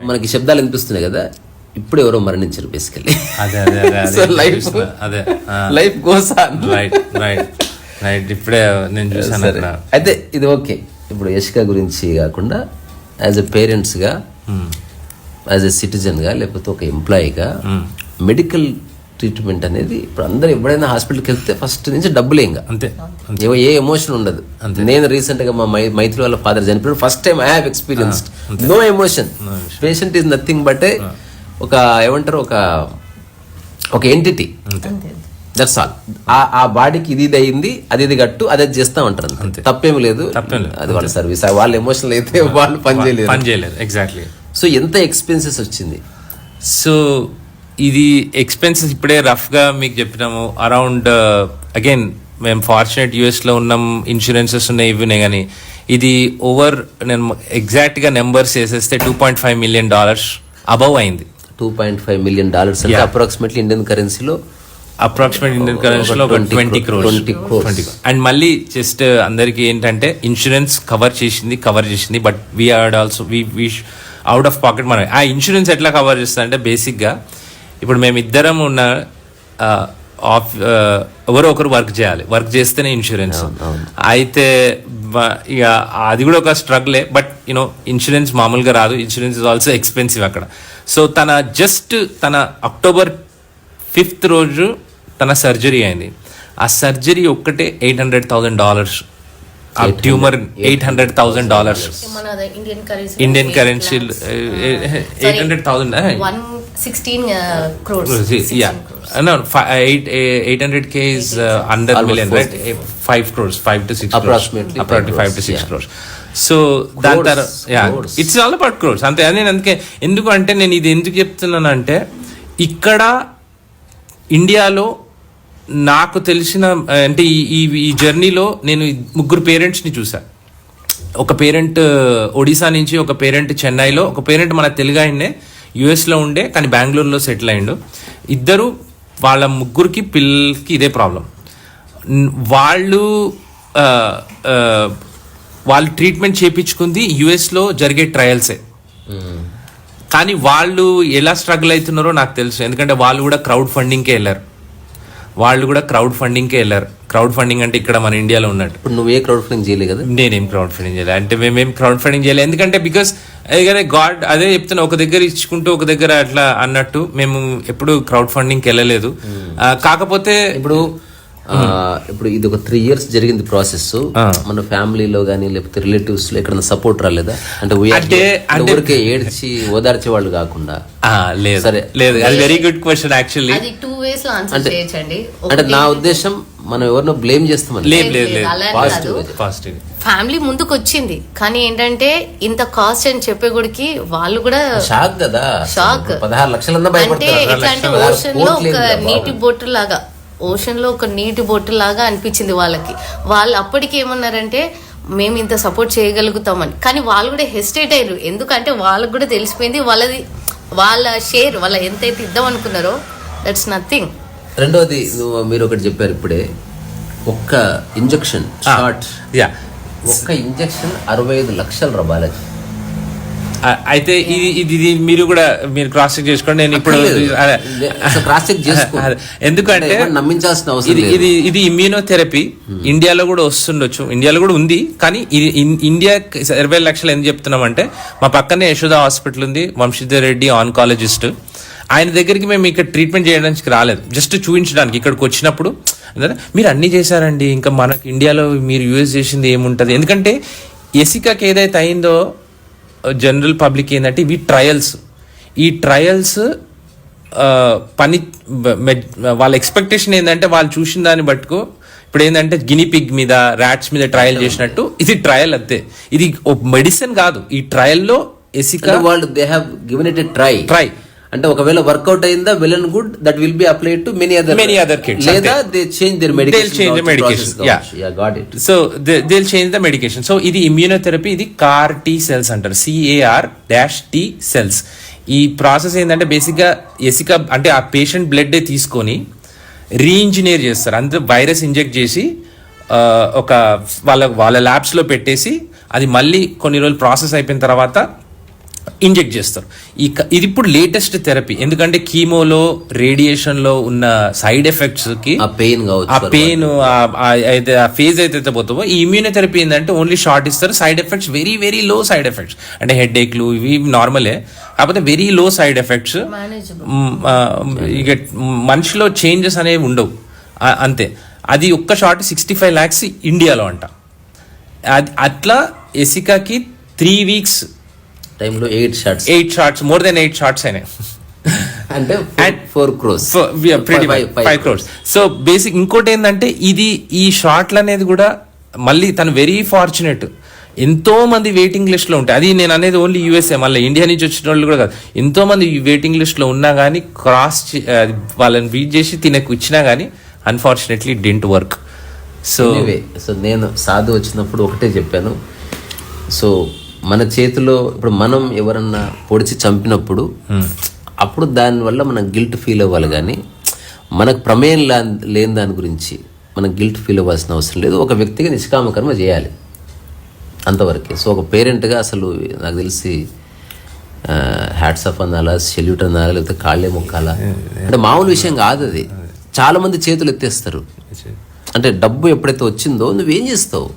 మనకి శబ్దాలు వినిపిస్తున్నాయి కదా ఇప్పుడు ఎవరో మరణించారు బేసికల్లీ అదే అదే life goes right right right ఇప్పుడే నేను చూసాను అయితే ఇది ఓకే. ఇప్పుడు యశిక గురించి కాకుండా యాజ్ ఎ పేరెంట్స్గా యాజ్ ఎ సిటిజన్గా లేకపోతే ఒక ఎంప్లాయీగా మెడికల్ ట్రీట్మెంట్ అనేది ఇప్పుడు అందరూ ఎప్పుడైనా హాస్పిటల్కి వెళ్తే ఫస్ట్ నుంచి డబ్బులే ఇంకా అంతే ఏవో ఏ ఎమోషన్ ఉండదు. నేను రీసెంట్గా మా మై- మైత్రి వాళ్ళ ఫాదర్ చనిపోయాడు. First time I have experienced no emotion patient is nothing but ఒక ఏమంటారు ఒక ఒక ఎంటిటీ దట్స్ ఆల్ ఆ బాడీకి ఇది ఇది అయింది అది ఇది గట్టు అది అది చేస్తా ఉంటారు అంతే. తప్పేమి లేదు. తప్పేం లేదు. అది వాళ్ళ సర్వీస్ వాళ్ళ ఎమోషనల్ అయితే వాళ్ళు పని చేయలేదు పని చేయలేదు ఎగ్జాక్ట్లీ సో ఎంత ఎక్స్పెన్సెస్ వచ్చింది? సో ఇది ఎక్స్పెన్సెస్ ఇప్పుడే రఫ్గా మీకు చెప్పినాము. అరౌండ్ అగైన్ మేము ఫార్చునేట్ యూఎస్లో ఉన్నాం ఇన్సూరెన్సెస్ ఉన్నాయి ఇవి ఉన్నాయి కానీ ఇది ఓవర్ నేను ఎగ్జాక్ట్గా నెంబర్స్ వేసేస్తే two point five million dollars above అయింది. Two point five million dollars అంటే అప్రాక్సిమేట్లీ ఇండియన్ కరెన్సీలో అప్రాక్సిమేట్ ఇండియన్ కరెన్సీలో ఒక 20 ట్వంటీ. క్రోర్స్ 20 crores. అండ్ మళ్ళీ జస్ట్ అందరికి ఏంటంటే ఇన్సూరెన్స్ కవర్ చేసింది కవర్ చేసింది but we are also we we out of pocket మనం ఆ ఇన్సూరెన్స్ ఎట్లా కవర్ చేస్తుంది అంటే బేసిక్గా ఇప్పుడు మేము ఇద్దరం ఉన్న ఆ, ఆఫ్ ఎవరో ఒకరు వర్క్ చేయాలి. వర్క్ చేస్తేనే ఇన్సూరెన్స్ అయితే ఇక అది కూడా ఒక స్ట్రగులే బట్ యూనో ఇన్సూరెన్స్ మామూలుగా రాదు. ఇన్సూరెన్స్ ఇస్ ఆల్సో ఎక్స్పెన్సివ్ అక్కడ. సో తన జస్ట్ తన అక్టోబర్ ఫిఫ్త్ రోజు తన సర్జరీ అయింది. ఆ సర్జరీ ఒక్కటే ఎయిట్ హండ్రెడ్ థౌసండ్ డాలర్స్ ఆ tumour eight hundred thousand dollars మన Indian currency Indian currency eight hundred thousand 16 uh, crores. Yeah. 16 crores. Uh, no, 800k uh, uh, is uh, under Almost million, right? 5 crores, 5 so దాని తర్వాత it's all about crores అంతే నేను అందుకే ఎందుకు అంటే నేను ఇది ఎందుకు చెప్తున్నాను అంటే ఇక్కడ ఇండియాలో నాకు తెలిసిన అంటే ఈ ఈ జర్నీలో నేను ముగ్గురు పేరెంట్స్ని చూసా. ఒక పేరెంట్ ఒడిశా నుంచి ఒక పేరెంట్ చెన్నైలో ఒక పేరెంట్ మన తెలుగు ఆయన్నే యుఎస్లో ఉండే కానీ బెంగళూరులో సెటిల్ అయిండు ఇద్దరు వాళ్ళ ముగ్గురికి పిల్లలకి ఇదే ప్రాబ్లం. వాళ్ళు వాళ్ళు ట్రీట్మెంట్ చేయించుకుంది యుఎస్లో జరిగే ట్రయల్సే. కానీ వాళ్ళు ఎలా స్ట్రగుల్ అవుతున్నారో నాకు తెలుసు. ఎందుకంటే వాళ్ళు కూడా క్రౌడ్ ఫండింగ్కే వెళ్ళారు. వాళ్ళు కూడా క్రౌడ్ ఫండింగ్కే వెళ్ళారు. క్రౌడ్ ఫండింగ్ అంటే ఇక్కడ మన ఇండియాలో ఉన్నట్టు. ఇప్పుడు నువ్వు క్రౌడ్ ఫండింగ్ చేయలేదు కదా? నేనేం క్రౌడ్ ఫండింగ్ చేయలేదు. అంటే మేమేం క్రౌడ్ ఫండింగ్ చేయలేదు. ఎందుకంటే బికాస్ అదే గాడ్ అదే చెప్తున్నా ఒక దగ్గర ఇచ్చుకుంటూ ఒక దగ్గర అట్లా అన్నట్టు మేము ఎప్పుడు క్రౌడ్ ఫండింగ్కి వెళ్ళలేదు. కాకపోతే ఇప్పుడు ఇప్పుడు ఇది ఒక త్రీ ఇయర్స్ జరిగింది ప్రాసెస్. మన ఫ్యామిలీలో కానీ లేకపోతే రిలేటివ్స్లో ఎక్కడ సపోర్ట్ రాలేదా? అంటే ఊరికే ఏడ్చి ఓదార్చే వాళ్ళు కాకుండా. ఆ, లేదు. సరే. లేదు అది వెరీ గుడ్ క్వశ్చన్ యాక్చువల్లీ అది టూ వేస్లో ఆన్సర్ చేయొచ్చండి. అంటే నా ఉద్దేశం మనం ఎవరినో బ్లేమ్ లేదు లేదు లేదు. పాజిటివ్ ఫ్యామిలీ ముందుకు వచ్చింది కానీ ఏంటంటే ఇంత కాస్ట్ అని చెప్పే గుడికి వాళ్ళు కూడా షాక్ కదా. ఇప్పుడు పదహారు లక్షలన్నా అంటే భయపడతారు ఎట్లా అంటే పదహారు ఓషన్లో ఒక? నీటి బొట్టు లాగా ఓషన్లో ఒక నీటి బొట్టు లాగా అనిపించింది వాళ్ళకి. వాళ్ళు అప్పటికి ఏమన్నారంటే మేము ఇంత సపోర్ట్ చేయగలుగుతామని. కానీ వాళ్ళు కూడా హెసిటేట్ అయ్యారు. ఎందుకంటే వాళ్ళకి కూడా తెలిసిపోయింది వాళ్ళది వాళ్ళ షేర్ వాళ్ళ ఎంతైతే ఇద్దాం అనుకున్నారో దట్స్ నథింగ్ రెండోది మీరు ఒకటి చెప్పారు ఇప్పుడే. ఒక్క ఇంజెక్షన్ షార్ట్. యా. ఒక్క ఇంజెక్షన్ అరవై ఐదు లక్షలు రా బాలాజీ. అయితే ఇది ఇది ఇది మీరు కూడా మీరు క్రాస్ చెక్ చేసుకోండి. నేను ఇప్పుడు cross check చేసుకో. ఎందుకంటే నమ్మించాల్సిన అవసరం ఇది. ఇది ఇమ్యూనోథెరపీ ఇండియాలో కూడా వస్తుండొచ్చు. ఇండియాలో కూడా ఉంది. కానీ ఇది ఇండియా ఇరవై లక్షలు ఎందుకు చెప్తున్నామంటే మా పక్కనే యశోద హాస్పిటల్ ఉంది. వంశీధర్ రెడ్డి ఆన్కాలజిస్ట్ ఆయన దగ్గరికి మేము ఇక్కడ ట్రీట్మెంట్ చేయడానికి రాలేదు. జస్ట్ చూపించడానికి ఇక్కడికి వచ్చినప్పుడు. మీరు అన్ని చేశారండి. ఇంకా మనకి ఇండియాలో మీరు యూఎస్ చేసింది ఏముంటుంది? ఎందుకంటే ఎసికాకి ఏదైతే అయిందో జనరల్ పబ్లిక్ ఏంటంటే ఇవి ట్రయల్స్ ఈ ట్రయల్స్ పని వాళ్ళ ఎక్స్పెక్టేషన్ ఏంటంటే వాళ్ళు చూసిన దాన్ని బట్టుకు ఇప్పుడు ఏంటంటే గిని పిగ్ మీద ర్యాట్స్ మీద ట్రయల్ చేసినట్టు ఇది ట్రయల్ అంతే. ఇది మెడిసిన్ కాదు. ఈ ట్రయల్లో ఎసిక వాళ్ళు they have given it try try అంటే ఒకవేళ వర్కౌట్ అయిందా well and good that will be applied to many other Many other kids, లేదా they change their medication change the medication, yeah. Yeah got it so they change the medication so ఇది immunotherapy ఇది CAR T cells అంటారు. CAR dash T cells ఈ process ఏంటంటే బేసిక్గా ఎసిక అంటే ఆ patient blood తీసుకొని రీఇంజనీర్ చేస్తారు. అంతే వైరస్ ఇంజెక్ట్ చేసి ఒక వాళ్ళ వాళ్ళ ల్యాబ్స్లో పెట్టేసి అది మళ్ళీ కొన్ని రోజులు ప్రాసెస్ అయిపోయిన తర్వాత ఇంజెక్ట్ చేస్తారు. ఈ ఇది ఇప్పుడు లేటెస్ట్ థెరపీ ఎందుకంటే కీమోలో రేడియేషన్లో ఉన్న సైడ్ ఎఫెక్ట్స్కి ఆ పెయిన్ ఆ పెయిన్ అయితే ఆ ఫేజ్ అయితే పోతావో ఈ ఇమ్యూనోథెరపీ ఏంటంటే ఓన్లీ షార్ట్ ఇస్తారు. Side effects very very low side effects అంటే హెడ్ ఏక్లు ఇవి నార్మలే కాకపోతే very low side effects manageable ఇక మనిషిలో చేంజెస్ అనేవి ఉండవు. అంతే. అది ఒక్క షార్ట్ సిక్స్టీ ఫైవ్ ల్యాక్స్ ఇండియాలో అంట. అది అట్లా ఎసికాకి త్రీ వీక్స్ టైంలో eight shots eight shots more then eight shots అయినాయి. అంటే four five crores so basic ఇంకోటి ఏంటంటే ఇది ఈ షార్ట్లు అనేది కూడా మళ్ళీ తను వెరీ ఫార్చునేట్ ఎంతో మంది వెయిటింగ్ లిస్ట్లో ఉంటాయి. అది నేను అనేది ఓన్లీ యూఎస్ఏ మళ్ళీ ఇండియా నుంచి వచ్చిన వాళ్ళు కూడా కాదు. ఎంతో మంది వెయిటింగ్ లిస్ట్లో ఉన్నా కానీ క్రాస్ వాళ్ళని బీట్ చేసి తినకు ఇచ్చినా కానీ unfortunately didn't work so so నేను సాధు వచ్చినప్పుడు ఒకటే చెప్పాను. సో మన చేతిలో ఇప్పుడు మనం ఎవరన్నా పొడిచి చంపినప్పుడు అప్పుడు దానివల్ల మనం గిల్ట్ ఫీల్ అవ్వాలి కానీ మనకు ప్రమేయం లేని దాని గురించి మనం గిల్ట్ ఫీల్ అవ్వాల్సిన అవసరం లేదు. ఒక వ్యక్తిగా నిష్కామ కర్మ చేయాలి అంతవరకే. సో ఒక పేరెంట్గా అసలు నాకు తెలిసి హ్యాట్స్ ఆఫ్ అనాలా సెల్యూట్ అనాలా లేకపోతే కాళ్ళే మొక్కాలా? అంటే మామూలు విషయం కాదు అది. చాలా మంది చేతులు ఎత్తేస్తారు. అంటే డబ్బు ఎప్పుడైతే వచ్చిందో నువ్వేం చేస్తావు?